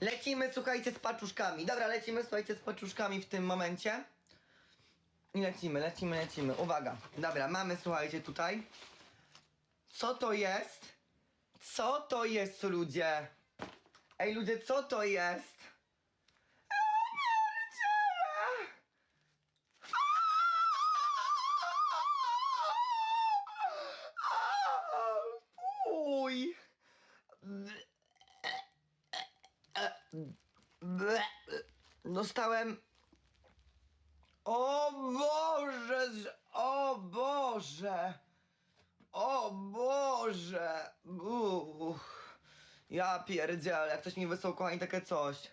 Lecimy, słuchajcie, z paczuszkami. Dobra, lecimy, słuchajcie, z paczuszkami w tym momencie. I lecimy, lecimy, lecimy. Uwaga. Dobra, mamy, słuchajcie, tutaj. Co to jest? Co to jest, ludzie? Ej, ludzie, co to jest? Dostałem. O Boże! O Boże! O Boże! Uff. Ja pierdzielę, jak ktoś mi wysłał kochani takie coś.